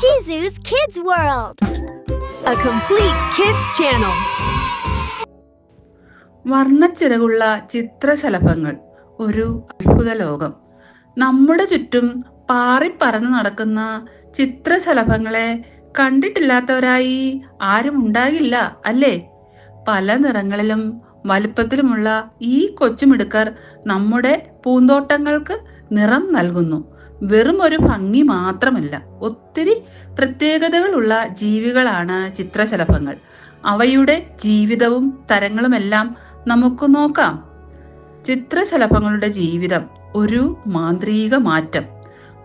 Shizu's Kids World, a complete kids channel. വർണച്ചിറകുള്ള ചിത്രശലഭങ്ങൾ. ഒരു അത്ഭുത ലോകം. നമ്മുടെ ചുറ്റും പാറിപ്പറന്ന് നടക്കുന്ന ചിത്രശലഭങ്ങളെ കണ്ടിട്ടില്ലാത്തവരായി ആരും ഉണ്ടാകില്ല അല്ലേ? പല നിറങ്ങളിലും വലുപ്പത്തിലുമുള്ള ഈ കൊച്ചുമിടുക്കർ നമ്മുടെ പൂന്തോട്ടങ്ങൾക്ക് നിറം നൽകുന്നു. വെറും ഒരു ഭംഗി മാത്രമല്ല ഒത്തിരി പ്രത്യേകതകളുള്ള ജീവികളാണ് ചിത്രശലഭങ്ങൾ. അവയുടെ ജീവിതവും തരങ്ങളുമെല്ലാം നമുക്ക് നോക്കാം. ചിത്രശലഭങ്ങളുടെ ജീവിതം ഒരു മാന്ത്രിക മാറ്റം.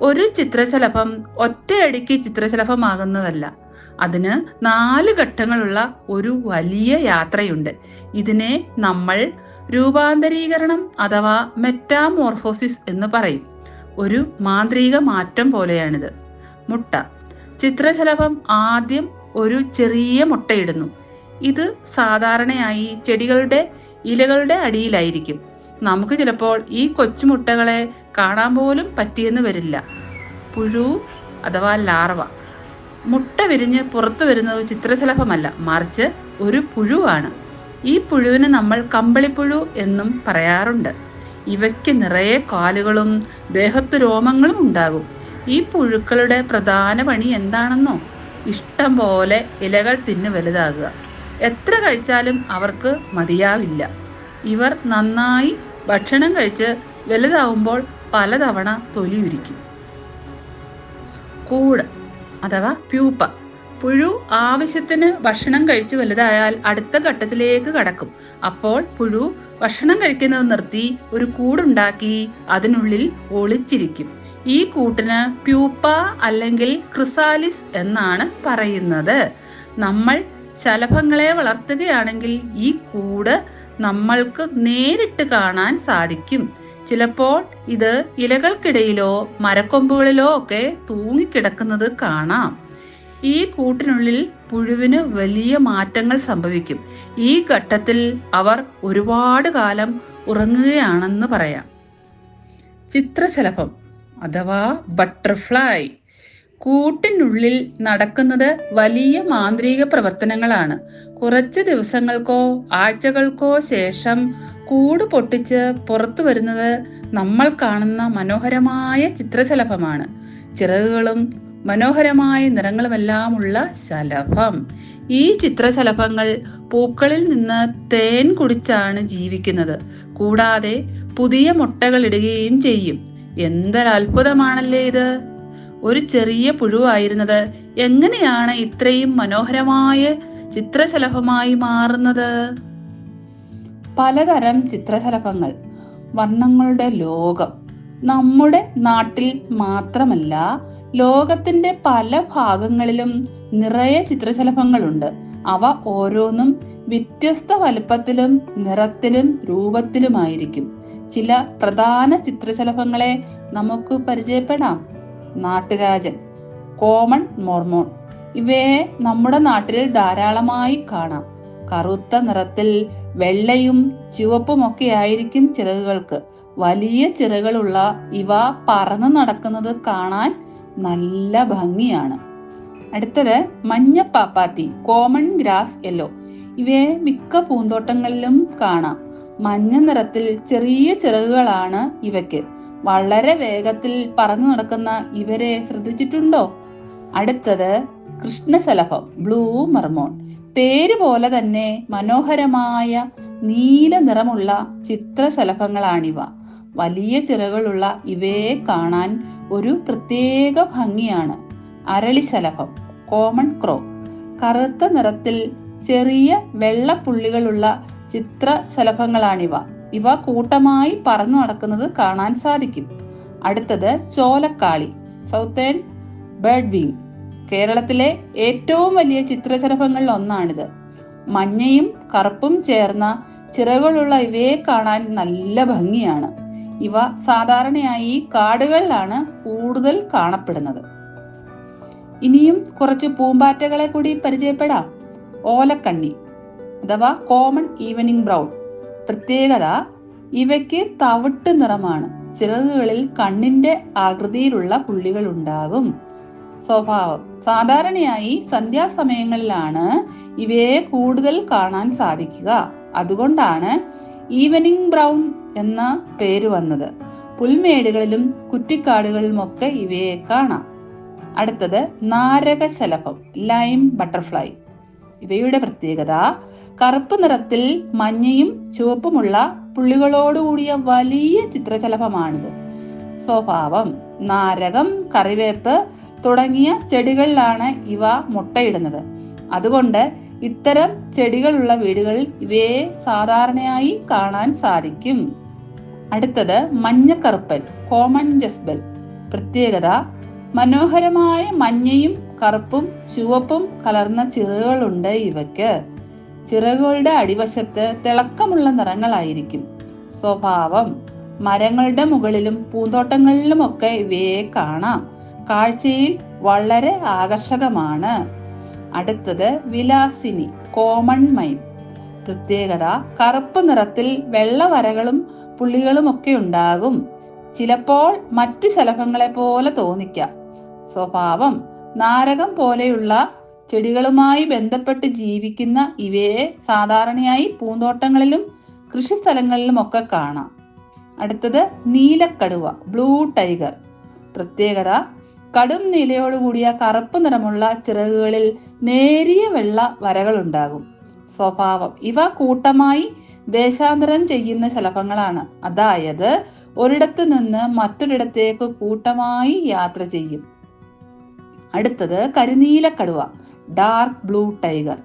ഒരു ചിത്രശലഭം ഒറ്റയടിക്ക് ചിത്രശലഭമാകുന്നതല്ല. അതിന് നാല് ഘട്ടങ്ങളുള്ള ഒരു വലിയ യാത്രയുണ്ട്. ഇതിനെ നമ്മൾ രൂപാന്തരീകരണം അഥവാ മെറ്റാമോർഫോസിസ് എന്ന് പറയും. ഒരു മാന്ത്രിക മാറ്റം പോലെയാണിത്. മുട്ട. ചിത്രശലഭം ആദ്യം ഒരു ചെറിയ മുട്ടയിടുന്നു. ഇത് സാധാരണയായി ചെടികളുടെ ഇലകളുടെ അടിയിലായിരിക്കും. നമുക്ക് ചിലപ്പോൾ ഈ കൊച്ചുമുട്ടകളെ കാണാൻ പോലും പറ്റിയെന്ന് വരില്ല. പുഴു അഥവാ ലാർവ. മുട്ട വിരിഞ്ഞ് പുറത്തു വരുന്നത് ചിത്രശലഭമല്ല മറിച്ച് ഒരു പുഴുവാണ്. ഈ പുഴുവിന് നമ്മൾ കമ്പളിപ്പുഴു എന്നും പറയാറുണ്ട്. ഇവയ്ക്ക് നിറയെ കാലുകളും ദേഹത്ത് രോമങ്ങളും ഉണ്ടാകും. ഈ പുഴുക്കളുടെ പ്രധാന പണി എന്താണെന്നോ? ഇഷ്ടം പോലെ ഇലകൾ തിന്ന് വലുതാകുക. എത്ര കഴിച്ചാലും അവർക്ക് മതിയാവില്ല. ഇവർ നന്നായി ഭക്ഷണം കഴിച്ച് വലുതാവുമ്പോൾ പലതവണ തൊലി കൂട് അഥവാ പ്യൂപ്പ. പുഴു ആവശ്യത്തിന് ഭക്ഷണം കഴിച്ച് വലുതായാൽ അടുത്ത ഘട്ടത്തിലേക്ക് കടക്കും. അപ്പോൾ പുഴു ഭക്ഷണം കഴിക്കുന്നത് നിർത്തി ഒരു കൂടുണ്ടാക്കി അതിനുള്ളിൽ ഒളിച്ചിരിക്കും. ഈ കൂട്ടിന് പ്യൂപ്പ അല്ലെങ്കിൽ ക്രിസാലിസ് എന്നാണ് പറയുന്നത്. നമ്മൾ ശലഭങ്ങളെ വളർത്തുകയാണെങ്കിൽ ഈ കൂട് നമ്മൾക്ക് നേരിട്ട് കാണാൻ സാധിക്കും. ചിലപ്പോൾ ഇത് ഇലകൾക്കിടയിലോ മരക്കൊമ്പുകളിലോ ഒക്കെ തൂങ്ങിക്കിടക്കുന്നത് കാണാം. ഈ കൂട്ടിനുള്ളിൽ പുഴുവിന് വലിയ മാറ്റങ്ങൾ സംഭവിക്കും. ഈ ഘട്ടത്തിൽ അവർ ഒരുപാട് കാലം ഉറങ്ങുകയാണെന്ന് പറയാം. ചിത്രശലഭം അഥവാ ബട്ടർഫ്ലൈ കൂട്ടിനുള്ളിൽ നടക്കുന്നത് വലിയ മാന്ത്രിക പ്രവർത്തനങ്ങളാണ്. കുറച്ച് ദിവസങ്ങൾക്കോ ആഴ്ചകൾക്കോ ശേഷം കൂട് പൊട്ടിച്ച് പുറത്തു വരുന്നത് നമ്മൾ കാണുന്ന മനോഹരമായ ചിത്രശലഭമാണ്. ചിറകുകളും മനോഹരമായ നിറങ്ങളുമെല്ലാമുള്ള ശലഭം. ഈ ചിത്രശലഭങ്ങൾ പൂക്കളിൽ നിന്ന് തേൻ കുടിച്ചാണ് ജീവിക്കുന്നത്. കൂടാതെ പുതിയ മുട്ടകൾ ഇടുകയും ചെയ്യും. എന്തൊരത്ഭുതമാണല്ലേ ഇത്? ഒരു ചെറിയ പുഴുവായിരുന്നത് എങ്ങനെയാണ് ഇത്രയും മനോഹരമായ ചിത്രശലഭമായി മാറുന്നത്? പലതരം ചിത്രശലഭങ്ങൾ. വർണങ്ങളുടെ ലോകം. നമ്മുടെ നാട്ടിൽ മാത്രമല്ല ലോകത്തിന്റെ പല ഭാഗങ്ങളിലും നിറയെ ചിത്രശലഭങ്ങളുണ്ട്. അവ ഓരോന്നും വ്യത്യസ്ത വലുപ്പത്തിലും നിറത്തിലും രൂപത്തിലുമായിരിക്കും. ചില പ്രധാന ചിത്രശലഭങ്ങളെ നമുക്ക് പരിചയപ്പെടാം. നാട്ടുരാജൻ കോമൺ മോർമോൺ ഇവയെ നമ്മുടെ നാട്ടിൽ ധാരാളമായി കാണാം. കറുത്ത നിറത്തിൽ വെള്ളയും ചുവപ്പുമൊക്കെ ആയിരിക്കും ചിറകുകൾക്ക്. വലിയ ചിറകളുള്ള ഇവ പറന്ന് നടക്കുന്നത് കാണാൻ നല്ല ഭംഗിയാണ്. അടുത്തത് മഞ്ഞ പാപ്പാത്തി കോമൺ ഗ്രാസ് യെല്ലോ ഇവയെ മിക്ക പൂന്തോട്ടങ്ങളിലും കാണാം. മഞ്ഞ നിറത്തിൽ ചെറിയ ചിറകുകളാണ് ഇവയ്ക്ക്. വളരെ വേഗത്തിൽ പറന്നു നടക്കുന്ന ഇവരെ ശ്രദ്ധിച്ചിട്ടുണ്ടോ? അടുത്തത് കൃഷ്ണശലഭം ബ്ലൂ മർമോൺ. പേര് പോലെ തന്നെ മനോഹരമായ നീല നിറമുള്ള ചിത്രശലഭങ്ങളാണിവ. വലിയ ചിറകളുള്ള ഇവയെ കാണാൻ ഒരു പ്രത്യേക ഭംഗിയാണ്. അരളിശലഭം കോമൺ ക്രോ. കറുത്ത നിറത്തിൽ ചെറിയ വെള്ളപ്പുള്ളികളുള്ള ചിത്ര ശലഭങ്ങളാണിവ. ഇവ കൂട്ടമായി പറന്നു നടക്കുന്നത് കാണാൻ സാധിക്കും. അടുത്തത് ചോലക്കാളി സൗത്തേൺ ബേർഡ് വിങ് കേരളത്തിലെ ഏറ്റവും വലിയ ചിത്രശലഭങ്ങളിൽ ഒന്നാണിത്. മഞ്ഞയും കറുപ്പും ചേർന്ന ചിറകളുള്ള ഇവയെ കാണാൻ നല്ല ഭംഗിയാണ്. ഇവ സാധാരണയായി കാടുകളിലാണ് കൂടുതൽ കാണപ്പെടുന്നത്. ഇനിയും കുറച്ച് പൂമ്പാറ്റകളെ കൂടി പരിചയപ്പെടാം. ഓലക്കണ്ണി അഥവാ കോമൺ ഈവനിങ് ബ്രൗൺ പ്രത്യേകത ഇവയ്ക്ക് തവിട്ട് നിറമാണ്. ചിറകുകളിൽ കണ്ണിന്റെ ആകൃതിയിലുള്ള പുള്ളികൾ ഉണ്ടാകും. സ്വഭാവം സാധാരണയായി സന്ധ്യാസമയങ്ങളിലാണ് ഇവയെ കൂടുതൽ കാണാൻ സാധിക്കുക. അതുകൊണ്ടാണ് ഈവനിങ് ബ്രൗൺ എന്ന പേര് വന്നത്. പുൽമേടുകളിലും കുറ്റിക്കാടുകളിലുമൊക്കെ ഇവയെ കാണാം. അടുത്തത് നാരകശലഭം ലൈം ബട്ടർഫ്ലൈ. ഇവയുടെ പ്രത്യേകത കറുപ്പ് നിറത്തിൽ മഞ്ഞയും ചുവപ്പുമുള്ള പുള്ളികളോടുകൂടിയ വലിയ ചിത്രശലഭമാണിത്. സ്വഭാവം നാരകം കറിവേപ്പ് തുടങ്ങിയ ചെടികളിലാണ് ഇവ മുട്ടയിടുന്നത്. അതുകൊണ്ട് ഇത്തരം ചെടികളുള്ള വീടുകളിൽ ഇവയെ സാധാരണയായി കാണാൻ സാധിക്കും. അടുത്തത് മഞ്ഞക്കറുപ്പൻ കോമൺ ജസ്ബൽ പ്രത്യേകത മനോഹരമായ മഞ്ഞയും കറുപ്പും ചുവപ്പും കലർന്ന ചിറകുകളുണ്ട് ഇവയ്ക്ക്. ചിറകുകളുടെ അടിവശത്ത് തിളക്കമുള്ള നിറങ്ങളായിരിക്കും. സ്വഭാവം മരങ്ങളുടെ മുകളിലും പൂന്തോട്ടങ്ങളിലുമൊക്കെ ഇവയെ കാണാം. കാഴ്ചയിൽ വളരെ ആകർഷകമാണ്. അടുത്തത് വിലാസിനി കോമൺ മൈൻ പ്രത്യേകത കറുപ്പ് നിറത്തിൽ വെള്ള വരകളും പുള്ളികളുമൊക്കെ ഉണ്ടാകും ചിലപ്പോൾ മറ്റു ശലഭങ്ങളെ പോലെ തോന്നിക്കാം. സ്വഭാവം നാരകം പോലെയുള്ള ചെടികളുമായി ബന്ധപ്പെട്ട് ജീവിക്കുന്ന ഇവയെ സാധാരണയായി പൂന്തോട്ടങ്ങളിലും കൃഷിസ്ഥലങ്ങളിലും ഒക്കെ കാണാം. അടുത്തത് നീലക്കടുവ ബ്ലൂ ടൈഗർ. പ്രത്യേകത കടും നീലയോടുകൂടിയ കറുപ്പ് നിറമുള്ള ചിറകുകളിൽ നേരിയ വെള്ള വരകളുണ്ടാകും. സ്വഭാവം ഇവ കൂട്ടമായി ദേശാന്തരം ചെയ്യുന്ന ശലഭങ്ങളാണ്. അതായത് ഒരിടത്ത് നിന്ന് മറ്റൊരിടത്തേക്ക് കൂട്ടമായി യാത്ര ചെയ്യും. അടുത്തത് കരിനീലക്കടുവ ഡാർക്ക് ബ്ലൂ ടൈഗർ.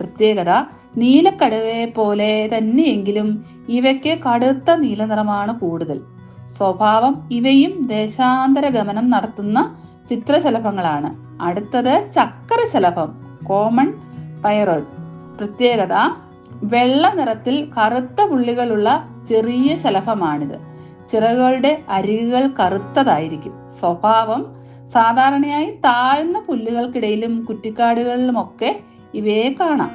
പ്രത്യേകത നീലക്കടുവയെ പോലെ തന്നെയെങ്കിലും ഇവയ്ക്ക് കടുത്ത നീല നിറമാണ് കൂടുതൽ. സ്വഭാവം ഇവയും ദേശാന്തര ഗമനം നടത്തുന്ന ചിത്രശലഭങ്ങളാണ്. അടുത്തത് ചക്കരശലഭം കോമൺ പൈറോഡ് പ്രത്യേകത വെള്ള നിറത്തിൽ കറുത്ത പുള്ളികളുള്ള ചെറിയ ശലഭമാണിത്. ചിറകുകളുടെ അരികുകൾ കറുത്തതായിരിക്കും. സ്വഭാവം സാധാരണയായി താഴ്ന്ന പുല്ലുകൾക്കിടയിലും കുറ്റിക്കാടുകളിലുമൊക്കെ ഇവയെ കാണാം.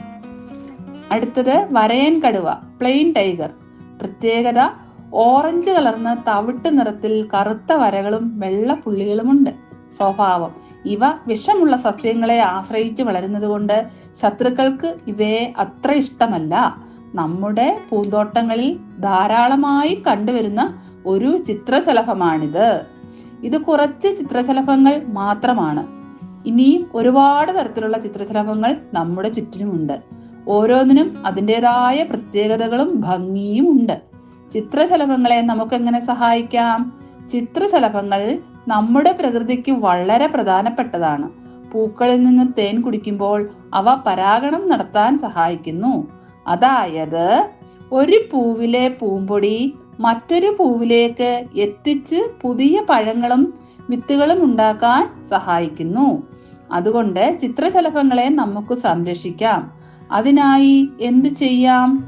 അടുത്തത് വരയൻ കടുവ പ്ലെയിൻ ടൈഗർ. പ്രത്യേകത ഓറഞ്ച് കലർന്ന തവിട്ട് നിറത്തിൽ കറുത്ത വരകളും വെള്ള പുള്ളികളുമുണ്ട്. സ്വഭാവം ഇവ വിഷമുള്ള സസ്യങ്ങളെ ആശ്രയിച്ച് വളരുന്നതുകൊണ്ട് ശത്രുക്കൾക്ക് ഇവയെ അത്ര ഇഷ്ടമല്ല. നമ്മുടെ പൂന്തോട്ടങ്ങളിൽ ധാരാളമായി കണ്ടുവരുന്ന ഒരു ചിത്രശലഭമാണിത്. ഇത് കുറച്ച് ചിത്രശലഭങ്ങൾ മാത്രമാണ്. ഇനിയും ഒരുപാട് തരത്തിലുള്ള ചിത്രശലഭങ്ങൾ നമ്മുടെ ചുറ്റിനുമുണ്ട്. ഓരോന്നിനും അതിന്റെതായ പ്രത്യേകതകളും ഭംഗിയും ഉണ്ട്. ചിത്രശലഭങ്ങളെ നമുക്ക് എങ്ങനെ സഹായിക്കാം? ചിത്രശലഭങ്ങൾ നമ്മുടെ പ്രകൃതിക്ക് വളരെ പ്രധാനപ്പെട്ടതാണ്. പൂക്കളിൽ നിന്ന് തേൻ കുടിക്കുമ്പോൾ അവ പരാഗണം നടത്താൻ സഹായിക്കുന്നു. അതായത് ഒരു പൂവിലെ പൂമ്പൊടി മറ്റൊരു പൂവിലേക്ക് എത്തിച്ച് പുതിയ പഴങ്ങളും വിത്തുകളും ഉണ്ടാക്കാൻ സഹായിക്കുന്നു. അതുകൊണ്ട് ചിത്രശലഭങ്ങളെ നമുക്ക് സംരക്ഷിക്കാം. അതിനായി എന്തു ചെയ്യാം?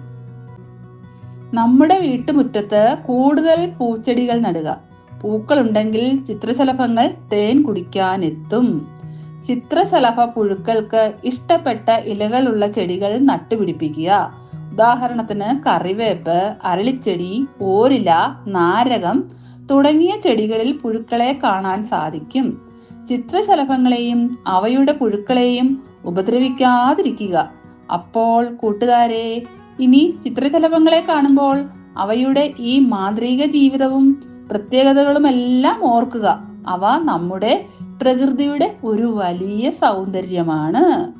നമ്മുടെ വീട്ടുമുറ്റത്ത് കൂടുതൽ പൂച്ചെടികൾ നടുക. പൂക്കളുണ്ടെങ്കിൽ ചിത്രശലഭങ്ങൾ തേൻ കുടിക്കാനെത്തും. ചിത്രശലഭ പുഴുക്കൾക്ക് ഇഷ്ടപ്പെട്ട ഇലകളുള്ള ചെടികൾ നട്ടുപിടിപ്പിക്കുക. ഉദാഹരണത്തിന് കറിവേപ്പ് അരളിച്ചെടി ഓരില നാരകം തുടങ്ങിയ ചെടികളിൽ പുഴുക്കളെ കാണാൻ സാധിക്കും. ചിത്രശലഭങ്ങളെയും അവയുടെ പുഴുക്കളെയും ഉപദ്രവിക്കാതിരിക്കുക. അപ്പോൾ കൂട്ടുകാരെ ഇനി ചിത്രശലഭങ്ങളെ കാണുമ്പോൾ അവയുടെ ഈ മാന്ത്രിക ജീവിതവും പ്രത്യേകതകളുമെല്ലാം ഓർക്കുക. അവ നമ്മുടെ പ്രകൃതിയുടെ ഒരു വലിയ സൗന്ദര്യമാണ്.